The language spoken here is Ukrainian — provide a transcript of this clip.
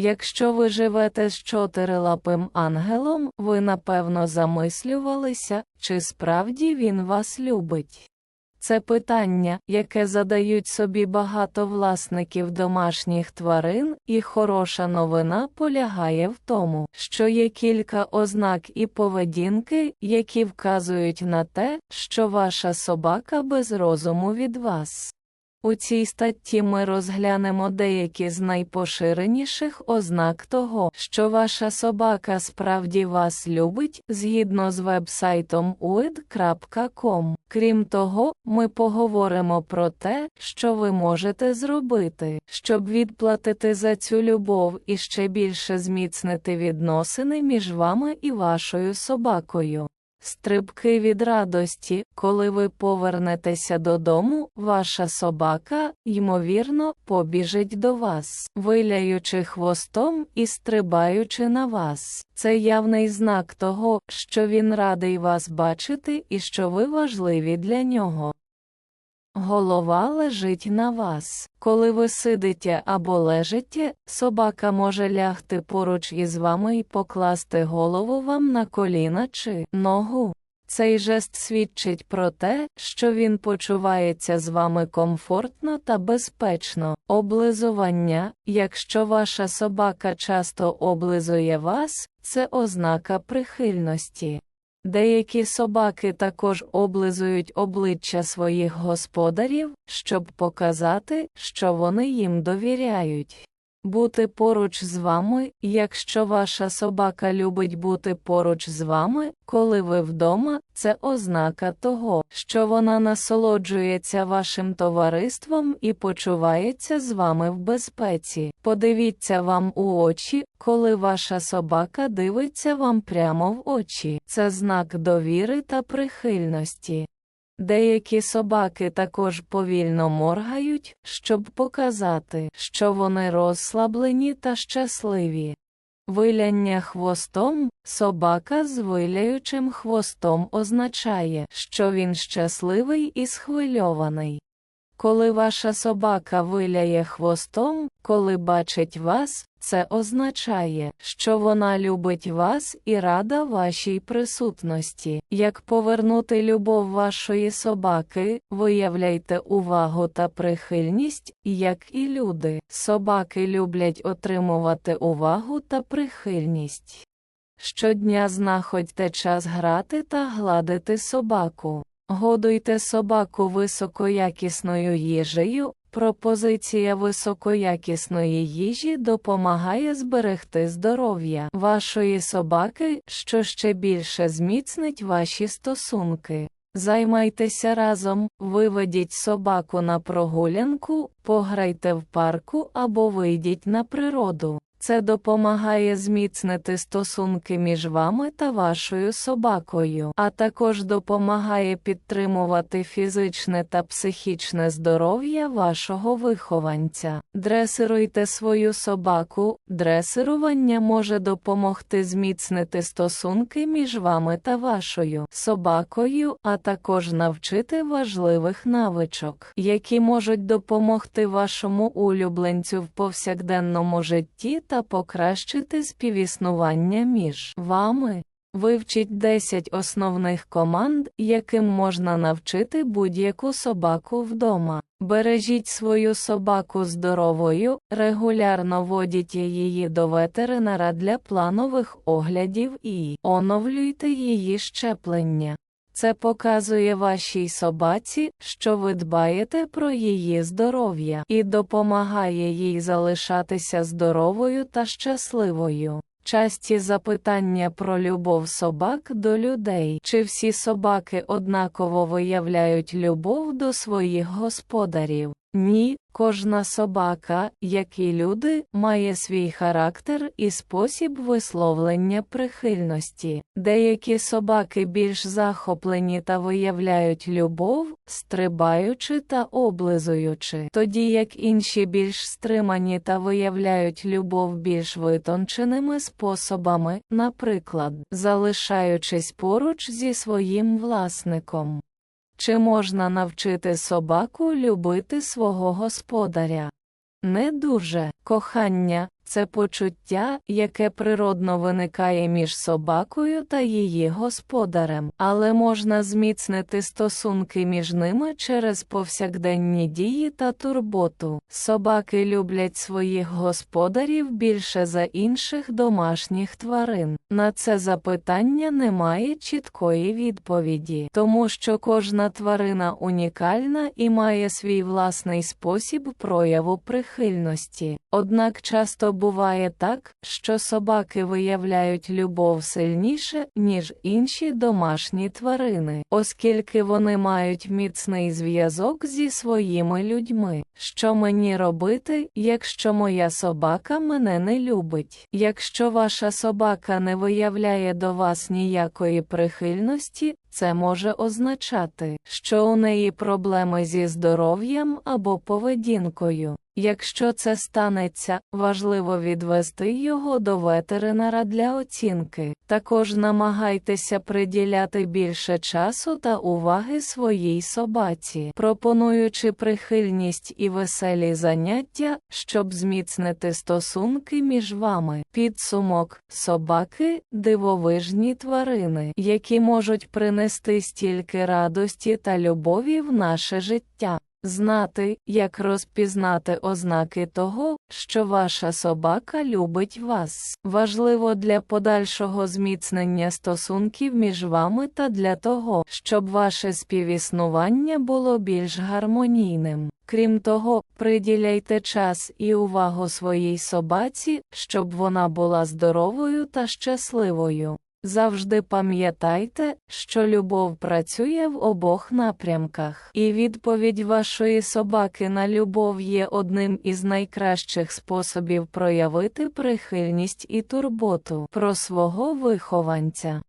Якщо ви живете з чотирилапим ангелом, ви напевно замислювалися, чи справді він вас любить. Це питання, яке задають собі багато власників домашніх тварин, і хороша новина полягає в тому, що є кілька ознак і поведінки, які вказують на те, що ваша собака без розуму від вас. У цій статті ми розглянемо деякі з найпоширеніших ознак того, що ваша собака справді вас любить, згідно з вебсайтом uid.com. Крім того, ми поговоримо про те, що ви можете зробити, щоб відплатити за цю любов і ще більше зміцнити відносини між вами і вашою собакою. Стрибки від радості, коли ви повернетеся додому, ваша собака, ймовірно, побіжить до вас, виляючи хвостом і стрибаючи на вас. Це явний знак того, що він радий вас бачити і що ви важливі для нього. Голова лежить на вас. Коли ви сидите або лежите, собака може лягти поруч із вами і покласти голову вам на коліна чи ногу. Цей жест свідчить про те, що він почувається з вами комфортно та безпечно. Облизування, якщо ваша собака часто облизує вас, це ознака прихильності. Деякі собаки також облизують обличчя своїх господарів, щоб показати, що вони їм довіряють. Бути поруч з вами, якщо ваша собака любить бути поруч з вами, коли ви вдома, це ознака того, що вона насолоджується вашим товариством і почувається з вами в безпеці. Подивіться вам у очі, коли ваша собака дивиться вам прямо в очі. Це знак довіри та прихильності. Деякі собаки також повільно моргають, щоб показати, що вони розслаблені та щасливі. Виляння хвостом собака з виляючим хвостом означає, що він щасливий і схвильований. Коли ваша собака виляє хвостом, коли бачить вас, це означає, що вона любить вас і рада вашій присутності. Як повернути любов вашої собаки, виявляйте увагу та прихильність, як і люди. Собаки люблять отримувати увагу та прихильність. Щодня знаходьте час грати та гладити собаку. Годуйте собаку високоякісною їжею. Пропозиція високоякісної їжі допомагає зберегти здоров'я вашої собаки, що ще більше зміцнить ваші стосунки. Займайтеся разом, виведіть собаку на прогулянку, пограйте в парку або вийдіть на природу. Це допомагає зміцнити стосунки між вами та вашою собакою, а також допомагає підтримувати фізичне та психічне здоров'я вашого вихованця. Дресируйте свою собаку. Дресирування може допомогти зміцнити стосунки між вами та вашою собакою, а також навчити важливих навичок, які можуть допомогти вашому улюбленцю в повсякденному житті та покращити співіснування між вами. Вивчіть 10 основних команд, яким можна навчити будь-яку собаку вдома. Бережіть свою собаку здоровою, регулярно водіть її до ветеринара для планових оглядів і оновлюйте її щеплення. Це показує вашій собаці, що ви дбаєте про її здоров'я і допомагає їй залишатися здоровою та щасливою. Часті запитання про любов собак до людей. Чи всі собаки однаково виявляють любов до своїх господарів? Ні, кожна собака, як і люди, має свій характер і спосіб висловлення прихильності. Деякі собаки більш захоплені та виявляють любов, стрибаючи та облизуючи, тоді як інші більш стримані та виявляють любов більш витонченими способами, наприклад, залишаючись поруч зі своїм власником. Чи можна навчити собаку любити свого господаря? Не дуже. Кохання це почуття, яке природно виникає між собакою та її господарем, але можна зміцнити стосунки між ними через повсякденні дії та турботу. Собаки люблять своїх господарів більше за інших домашніх тварин. На це запитання немає чіткої відповіді, тому що кожна тварина унікальна і має свій власний спосіб прояву прихильності. Однак часто буває так, що собаки виявляють любов сильніше, ніж інші домашні тварини, оскільки вони мають міцний зв'язок зі своїми людьми. Що мені робити, якщо моя собака мене не любить? Якщо ваша собака не виявляє до вас ніякої прихильності, це може означати, що у неї проблеми зі здоров'ям або поведінкою. Якщо це станеться, важливо відвести його до ветеринара для оцінки. Також намагайтеся приділяти більше часу та уваги своїй собаці, пропонуючи прихильність і веселі заняття, щоб зміцнити стосунки між вами. Підсумок собаки дивовижні тварини, які можуть принести стільки радості та любові в наше життя. Знати, як розпізнати ознаки того, що ваша собака любить вас, важливо для подальшого зміцнення стосунків між вами та для того, щоб ваше співіснування було більш гармонійним. Крім того, приділяйте час і увагу своїй собаці, щоб вона була здоровою та щасливою. Завжди пам'ятайте, що любов працює в обох напрямках, і відповідь вашої собаки на любов є одним із найкращих способів проявити прихильність і турботу про свого вихованця.